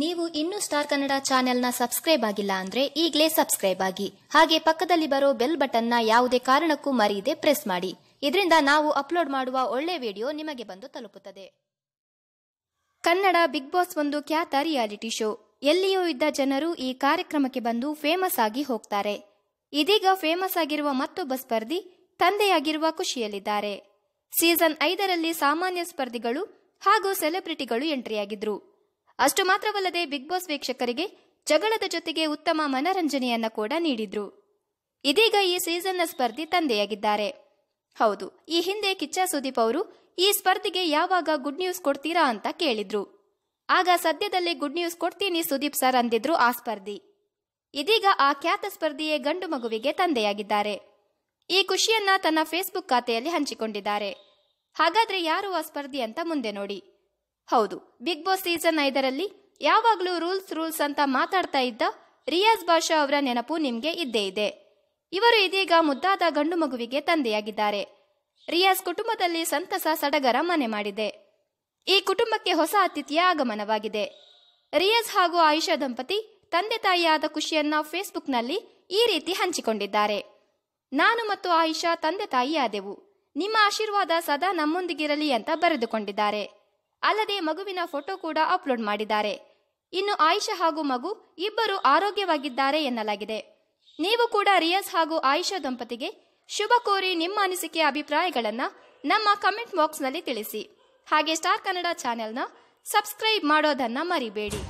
ನೀವು ಇನ್ನೂ ಸ್ಟಾರ್ ಕನ್ನಡ ಚಾನೆಲ್ನ ಸಬ್ಸ್ಕ್ರೈಬ್ ಆಗಿಲ್ಲ ಅಂದ್ರೆ ಈಗಲೇ ಸಬ್ಸ್ಕ್ರೈಬ್ ಆಗಿ. ಹಾಗೆ ಪಕ್ಕದಲ್ಲಿ ಬರೋ ಬೆಲ್ ಬಟನ್ನ ಯಾವುದೇ ಕಾರಣಕ್ಕೂ ಮರೆಯದೆ ಪ್ರೆಸ್ ಮಾಡಿ. ಇದರಿಂದ ನಾವು ಅಪ್ಲೋಡ್ ಮಾಡುವ ಒಳ್ಳೆ ವಿಡಿಯೋ ನಿಮಗೆ ಬಂದು ತಲುಪುತ್ತದೆ. ಕನ್ನಡ ಬಿಗ್ ಬಾಸ್ ಒಂದು ಖ್ಯಾತ ರಿಯಾಲಿಟಿ ಶೋ. ಎಲ್ಲಿಯೂ ಇದ್ದ ಜನರು ಈ ಕಾರ್ಯಕ್ರಮಕ್ಕೆ ಬಂದು ಫೇಮಸ್ ಆಗಿ ಹೋಗ್ತಾರೆ. ಇದೀಗ ಫೇಮಸ್ ಆಗಿರುವ ಮತ್ತೊಬ್ಬ ಸ್ಪರ್ಧಿ ತಂದೆಯಾಗಿರುವ ಖುಷಿಯಲ್ಲಿದ್ದಾರೆ. ಸೀಸನ್ ಐದರಲ್ಲಿ ಸಾಮಾನ್ಯ ಸ್ಪರ್ಧಿಗಳು ಹಾಗೂ ಸೆಲೆಬ್ರಿಟಿಗಳು ಎಂಟ್ರಿಯಾಗಿದ್ರು. ಅಷ್ಟು ಮಾತ್ರವಲ್ಲದೆ ಬಿಗ್ ಬಾಸ್ ವೀಕ್ಷಕರಿಗೆ ಜಗಳದ ಜೊತೆಗೆ ಉತ್ತಮ ಮನರಂಜನೆಯನ್ನ ಕೂಡ ನೀಡಿದ್ರು. ಇದೀಗ ಈ ಸೀಸನ್ನ ಸ್ಪರ್ಧಿ ತಂದೆಯಾಗಿದ್ದಾರೆ. ಹೌದು, ಈ ಹಿಂದೆ ಕಿಚ್ಚ ಸುದೀಪ್ ಅವರು, ಈ ಸ್ಪರ್ಧಿಗೆ ಯಾವಾಗ ಗುಡ್ ನ್ಯೂಸ್ ಕೊಡ್ತೀರಾ ಅಂತ ಕೇಳಿದ್ರು. ಆಗ ಸದ್ಯದಲ್ಲೇ ಗುಡ್ ನ್ಯೂಸ್ ಕೊಡ್ತೀನಿ ಸುದೀಪ್ ಸರ್ ಅಂದಿದ್ರು ಆ ಸ್ಪರ್ಧಿ. ಇದೀಗ ಆ ಖ್ಯಾತ ಸ್ಪರ್ಧಿಯೇ ಗಂಡು ಮಗುವಿಗೆ ತಂದೆಯಾಗಿದ್ದಾರೆ. ಈ ಖುಷಿಯನ್ನ ತನ್ನ ಫೇಸ್ಬುಕ್ ಖಾತೆಯಲ್ಲಿ ಹಂಚಿಕೊಂಡಿದ್ದಾರೆ. ಹಾಗಾದ್ರೆ ಯಾರು ಆ ಸ್ಪರ್ಧಿ ಅಂತ ಮುಂದೆ ನೋಡಿ. ಹೌದು ಬಿಗ್ ಬಾಸ್ ಸೀಸನ್ ಐದರಲ್ಲಿ ಯಾವಾಗಲೂ ರೂಲ್ಸ್ ರೂಲ್ಸ್ ಅಂತ ಮಾತಾಡ್ತಾ ಇದ್ದ ರಿಯಾಜ್ ಬಾಷಾ ಅವರ ನೆನಪು ನಿಮ್ಗೆ ಇದ್ದೇ ಇದೆ. ಇವರು ಇದೀಗ ಮುದ್ದಾದ ಗಂಡು ಮಗುವಿಗೆ ತಂದೆಯಾಗಿದ್ದಾರೆ. ರಿಯಾಜ್ ಕುಟುಂಬದಲ್ಲಿ ಸಂತಸ ಸಡಗರ ಮನೆ ಮಾಡಿದೆ. ಈ ಕುಟುಂಬಕ್ಕೆ ಹೊಸ ಅತಿಥಿಯ ಆಗಮನವಾಗಿದೆ. ರಿಯಾಜ್ ಹಾಗೂ ಆಯಿಷಾ ದಂಪತಿ ತಂದೆ ತಾಯಿಯಾದ ಖುಷಿಯನ್ನ ಫೇಸ್ಬುಕ್ನಲ್ಲಿ ಈ ರೀತಿ ಹಂಚಿಕೊಂಡಿದ್ದಾರೆ. ನಾನು ಮತ್ತು ಆಯಿಷಾ ತಂದೆ ತಾಯಿಯಾದೆವು. ನಿಮ್ಮ ಆಶೀರ್ವಾದ ಸದಾ ನಮ್ಮೊಂದಿಗಿರಲಿ ಅಂತ ಬರೆದುಕೊಂಡಿದ್ದಾರೆ. ಅಲ್ಲದೆ ಮಗುವಿನ ಫೋಟೋ ಕೂಡ ಅಪ್ಲೋಡ್ ಮಾಡಿದ್ದಾರೆ. ಇನ್ನು ಆಯಿಷಾ ಹಾಗೂ ಮಗು ಇಬ್ಬರು ಆರೋಗ್ಯವಾಗಿದ್ದಾರೆ ಎನ್ನಲಾಗಿದೆ. ನೀವು ಕೂಡ ರಿಯಾಸ್ ಹಾಗೂ ಆಯಿಷಾ ದಂಪತಿಗೆ ಶುಭ ಕೋರಿ ನಿಮ್ಮ ಅನಿಸಿಕೆ, ಅಭಿಪ್ರಾಯಗಳನ್ನು ನಮ್ಮ ಕಮೆಂಟ್ ಬಾಕ್ಸ್ನಲ್ಲಿ ತಿಳಿಸಿ. ಹಾಗೆ ಸ್ಟಾರ್ ಕನ್ನಡ ಚಾನೆಲ್ನ ಸಬ್ಸ್ಕ್ರೈಬ್ ಮಾಡೋದನ್ನ ಮರಿಬೇಡಿ.